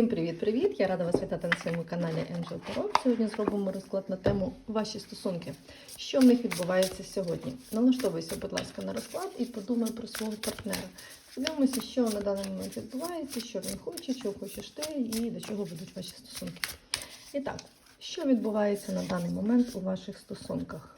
Всім привіт-привіт! Я рада вас вітати на своєму каналі Angel Tarot. Сьогодні зробимо розклад на тему ваші стосунки. Що в них відбувається сьогодні? Налаштовуйся, будь ласка, на розклад і подумай про свого партнера. Подивимося, що на даний момент відбувається, що він хоче, чого хочеш ти і до чого будуть ваші стосунки. І так, що відбувається на даний момент у ваших стосунках?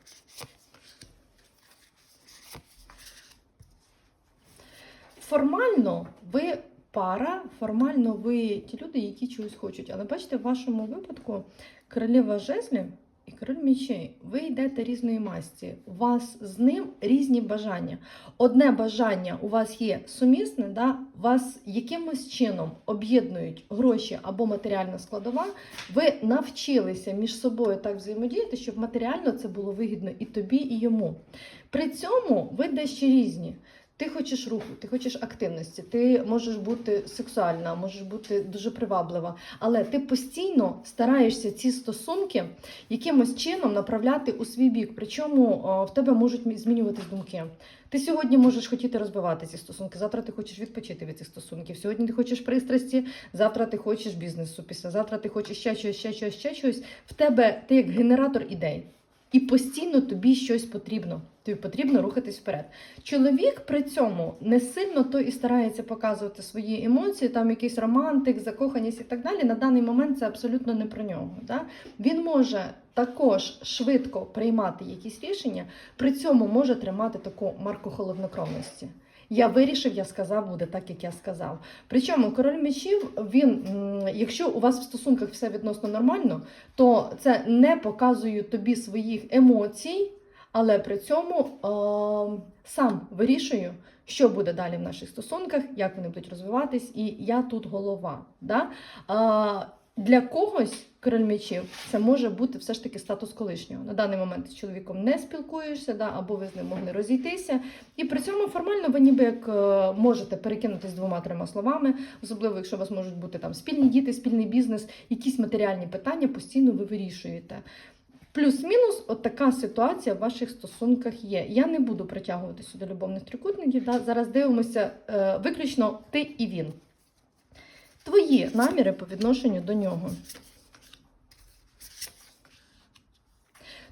Формально ви пара, формально ви ті люди, які чогось хочуть. Але бачите, в вашому випадку королева жезлів і король мечей, ви йдете різної масті. У вас з ним різні бажання. Одне бажання у вас є сумісне, да? вас якимось чином об'єднують гроші або матеріальна складова. Ви навчилися між собою так взаємодіяти, щоб матеріально це було вигідно і тобі, і йому. При цьому ви дещо різні. Ти хочеш руху, ти хочеш активності, ти можеш бути сексуальна, можеш бути дуже приваблива, але ти постійно стараєшся ці стосунки якимось чином направляти у свій бік. Причому в тебе можуть змінюватись думки. Ти сьогодні можеш хотіти розбивати ці стосунки. Завтра ти хочеш відпочити від цих стосунків. Сьогодні ти хочеш пристрасті, завтра ти хочеш бізнесу. Післязавтра ти хочеш ще щось, ще щось, ще щось. В тебе ти як генератор ідей. І постійно тобі щось потрібно. Тобі потрібно рухатись вперед. Чоловік при цьому не сильно то і старається показувати свої емоції, там якийсь романтик, закоханість і так далі. На даний момент це абсолютно не про нього. Да? Він може також швидко приймати якісь рішення, при цьому може тримати таку марку холоднокровності. Я вирішив, я сказав, буде так, як я сказав. Причому король мечів, він, якщо у вас в стосунках все відносно нормально, то це не показує тобі своїх емоцій, але при цьому е, сам вирішую, що буде далі в наших стосунках, як вони будуть розвиватись, і я тут голова. Да? Е, для когось король мечів це може бути все ж таки статус колишнього. На даний момент з чоловіком не спілкуєшся, да, або ви з ним могли розійтися. І при цьому формально ви ніби як е, можете перекинутись двома-трьома словами, особливо, якщо у вас можуть бути там спільні діти, спільний бізнес, якісь матеріальні питання постійно ви вирішуєте. Плюс-мінус, от така ситуація в ваших стосунках є. Я не буду притягувати сюди любовних трикутників. Да? Зараз дивимося е, виключно ти і він. Твої наміри по відношенню до нього.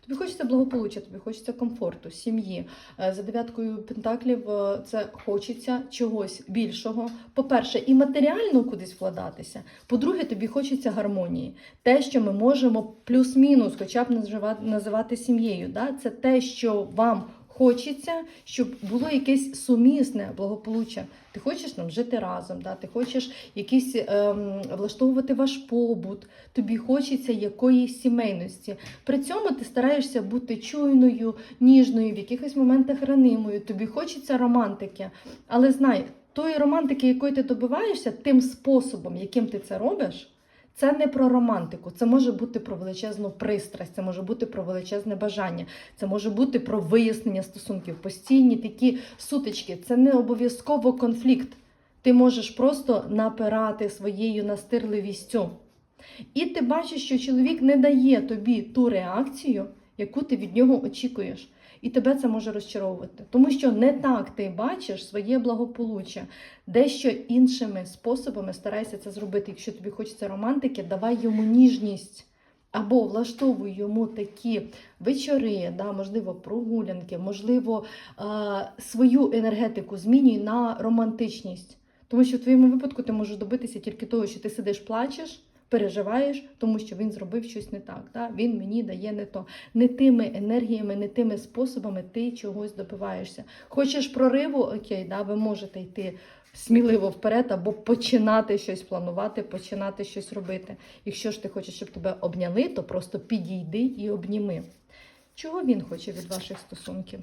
Тобі хочеться благополуччя, тобі хочеться комфорту, сім'ї. Е, За дев'яткою пентаклів е, це хочеться чогось більшого. По-перше, і матеріально кудись вкладатися. По-друге, тобі хочеться гармонії. Те, що ми можемо плюс-мінус, хоча б називати, називати сім'єю. Да? Це те, що вам хочеться, щоб було якесь сумісне благополуччя. Ти хочеш нам жити разом, да? ти хочеш якийсь ем, влаштовувати ваш побут, тобі хочеться якоїсь сімейності. При цьому ти стараєшся бути чуйною, ніжною, в якихось моментах ранимою, тобі хочеться романтики. Але знай, тої романтики, якої ти добиваєшся, тим способом, яким ти це робиш. Це не про романтику, це може бути про величезну пристрасть, це може бути про величезне бажання, це може бути про вияснення стосунків, постійні такі сутички. Це не обов'язково конфлікт. Ти можеш просто напирати своєю настирливістю. І ти бачиш, що чоловік не дає тобі ту реакцію, яку ти від нього очікуєш. І тебе це може розчаровувати, тому що не так ти бачиш своє благополуччя, дещо іншими способами старайся це зробити. Якщо тобі хочеться романтики, давай йому ніжність. Або влаштовуй йому такі вечори, да, можливо, прогулянки, можливо, свою енергетику змінюй на романтичність. Тому що в твоєму випадку ти можеш добитися тільки того, що ти сидиш, плачеш переживаєш, тому що він зробив щось не так. Да? Він мені дає не то. Не тими енергіями, не тими способами ти чогось добиваєшся. Хочеш прориву, окей, да, ви можете йти сміливо вперед або починати щось планувати, починати щось робити. Якщо ж ти хочеш, щоб тебе обняли, то просто підійди і обніми. Чого він хоче від ваших стосунків?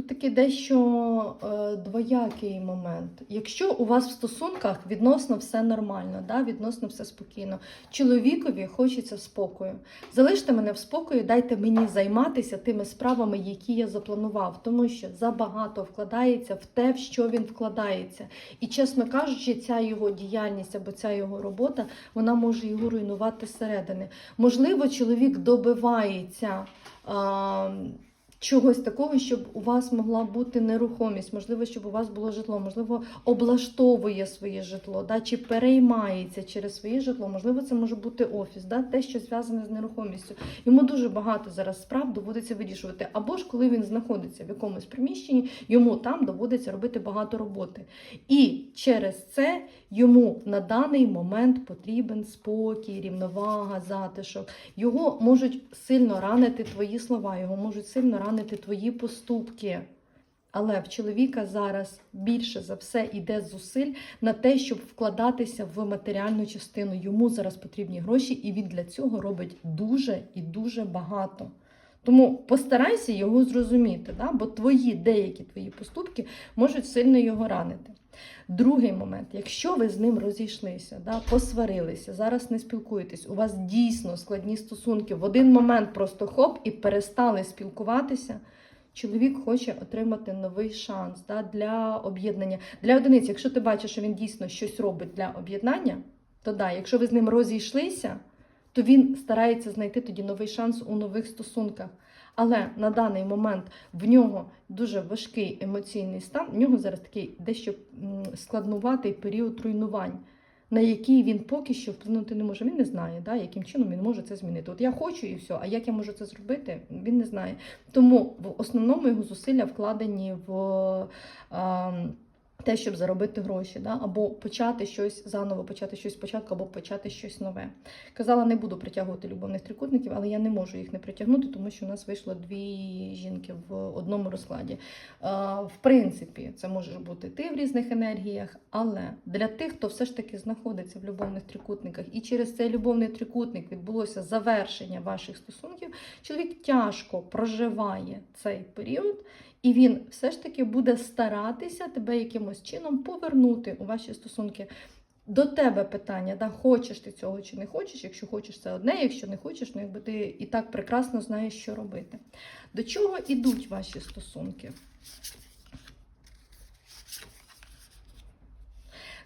Тут такий дещо е, двоякий момент. Якщо у вас в стосунках відносно все нормально, да, відносно все спокійно, чоловікові хочеться спокою. Залиште мене в спокої, дайте мені займатися тими справами, які я запланував, тому що забагато вкладається в те, в що він вкладається. І, чесно кажучи, ця його діяльність або ця його робота, вона може його руйнувати зсередини. Можливо, чоловік добивається. Е, чогось такого, щоб у вас могла бути нерухомість, можливо, щоб у вас було житло, можливо, облаштовує своє житло, да, чи переймається через своє житло, можливо, це може бути офіс, да, те, що зв'язане з нерухомістю. Йому дуже багато зараз справ доводиться вирішувати. Або ж коли він знаходиться в якомусь приміщенні, йому там доводиться робити багато роботи. І через це йому на даний момент потрібен спокій, рівновага, затишок. Його можуть сильно ранити твої слова, його можуть сильно ранити твої поступки. Але в чоловіка зараз більше за все йде зусиль на те, щоб вкладатися в матеріальну частину. Йому зараз потрібні гроші, і він для цього робить дуже і дуже багато. Тому постарайся його зрозуміти, да? бо твої деякі твої поступки можуть сильно його ранити. Другий момент, якщо ви з ним розійшлися, да, посварилися, зараз не спілкуєтесь, у вас дійсно складні стосунки, в один момент просто хоп і перестали спілкуватися. Чоловік хоче отримати новий шанс да, для об'єднання. Для одиниць, якщо ти бачиш, що він дійсно щось робить для об'єднання, то да, якщо ви з ним розійшлися, то він старається знайти тоді новий шанс у нових стосунках. Але на даний момент в нього дуже важкий емоційний стан. В нього зараз такий дещо складнуватий період руйнувань, на який він поки що вплинути не може. Він не знає, да, яким чином він може це змінити. От я хочу і все, а як я можу це зробити, він не знає. Тому в основному його зусилля вкладені в. А, те, щоб заробити гроші, да? або почати щось заново, почати щось спочатку, або почати щось нове. Казала, не буду притягувати любовних трикутників, але я не можу їх не притягнути, тому що у нас вийшло дві жінки в одному розкладі. В принципі, це може бути ти в різних енергіях, але для тих, хто все ж таки знаходиться в любовних трикутниках, і через цей любовний трикутник відбулося завершення ваших стосунків, чоловік тяжко проживає цей період. І він все ж таки буде старатися тебе якимось чином повернути у ваші стосунки. До тебе питання, да, хочеш ти цього чи не хочеш. Якщо хочеш, це одне, якщо не хочеш, ну якби ти і так прекрасно знаєш, що робити. До чого йдуть ваші стосунки?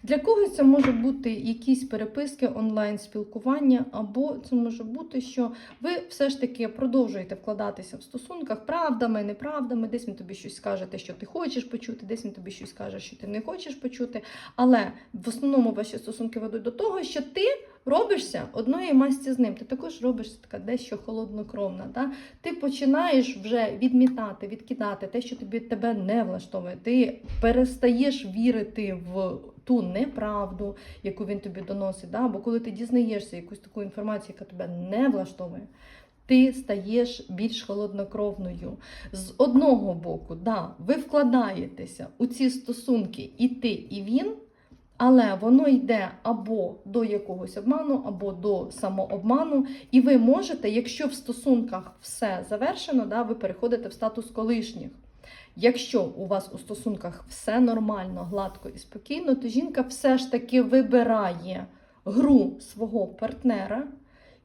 Для когось це може бути якісь переписки, онлайн-спілкування, або це може бути, що ви все ж таки продовжуєте вкладатися в стосунках правдами, неправдами, десь він тобі щось скаже, те, що ти хочеш почути, десь він тобі щось каже, що ти не хочеш почути. Але в основному ваші стосунки ведуть до того, що ти робишся одної масті з ним. Ти також робишся така дещо холоднокровна. Да? Ти починаєш вже відмітати, відкидати те, що тобі тебе не влаштовує. Ти перестаєш вірити в ту неправду, яку він тобі доносить. Да? Бо коли ти дізнаєшся якусь таку інформацію, яка тебе не влаштовує. Ти стаєш більш холоднокровною. З одного боку, да, ви вкладаєтеся у ці стосунки і ти, і він, але воно йде або до якогось обману, або до самообману. І ви можете, якщо в стосунках все завершено, да, ви переходите в статус колишніх. Якщо у вас у стосунках все нормально, гладко і спокійно, то жінка все ж таки вибирає гру свого партнера,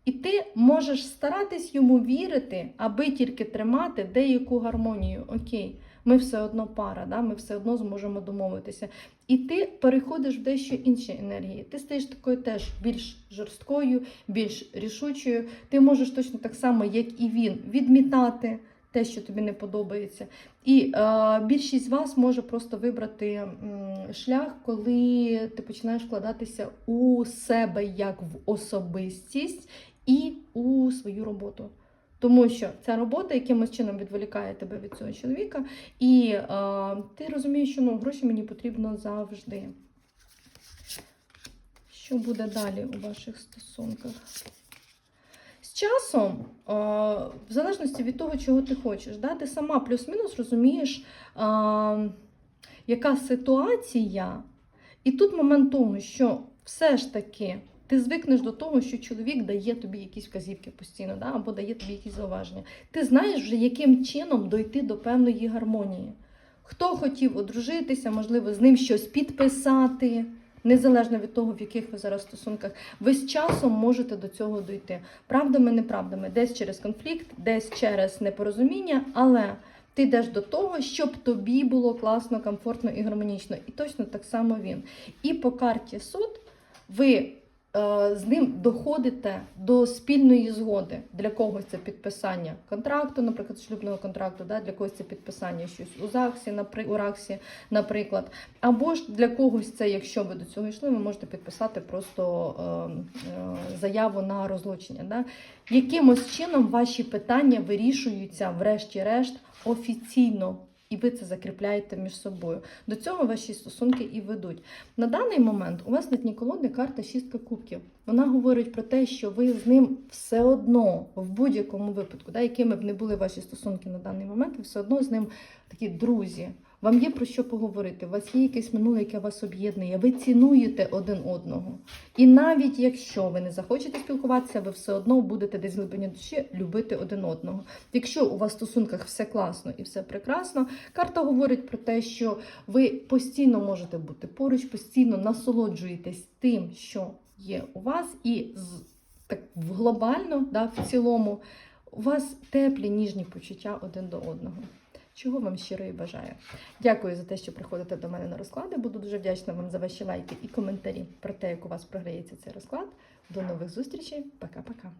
і ти можеш старатись йому вірити, аби тільки тримати деяку гармонію. Окей, ми все одно пара, да? ми все одно зможемо домовитися. І ти переходиш в дещо інші енергії. Ти стаєш такою теж більш жорсткою, більш рішучою. Ти можеш точно так само, як і він, відмітати те, що тобі не подобається. І е, більшість з вас може просто вибрати м, шлях, коли ти починаєш вкладатися у себе як в особистість і у свою роботу. Тому що ця робота якимось чином відволікає тебе від цього чоловіка, і е, ти розумієш, що ну, гроші мені потрібно завжди. Що буде далі у ваших стосунках? Часом, в залежності від того, чого ти хочеш, да, ти сама плюс-мінус розумієш, яка ситуація. І тут момент того, що все ж таки ти звикнеш до того, що чоловік дає тобі якісь вказівки постійно, да, або дає тобі якісь зауваження. Ти знаєш вже, яким чином дойти до певної гармонії. Хто хотів одружитися, можливо, з ним щось підписати. Незалежно від того, в яких ви зараз стосунках, ви з часом можете до цього дойти. Правдами, неправдами, десь через конфлікт, десь через непорозуміння, але ти йдеш до того, щоб тобі було класно, комфортно і гармонічно. І точно так само він. І по карті суд ви з ним доходите до спільної згоди. Для когось це підписання контракту, наприклад, шлюбного контракту, да? для когось це підписання щось у ЗАГСі, у РАКСі, наприклад. Або ж для когось це, якщо ви до цього йшли, ви можете підписати просто е, е, заяву на розлучення. Да? Якимось чином ваші питання вирішуються, врешті-решт, офіційно. І ви це закріпляєте між собою. До цього ваші стосунки і ведуть. На даний момент у вас на дні колоди карта шістка кубків. Вона говорить про те, що ви з ним все одно в будь-якому випадку, да, якими б не були ваші стосунки на даний момент, ви все одно з ним такі друзі. Вам є про що поговорити, у вас є якесь минуле, яке вас об'єднує, ви цінуєте один одного. І навіть якщо ви не захочете спілкуватися, ви все одно будете десь глибині душі любити один одного. Якщо у вас в стосунках все класно і все прекрасно, карта говорить про те, що ви постійно можете бути поруч, постійно насолоджуєтесь тим, що є у вас, і так глобально, да, в цілому, у вас теплі ніжні почуття один до одного. Чого вам щиро і бажаю. Дякую за те, що приходите до мене на розклади. Буду дуже вдячна вам за ваші лайки і коментарі про те, як у вас програється цей розклад. До нових зустрічей. Пока-пока.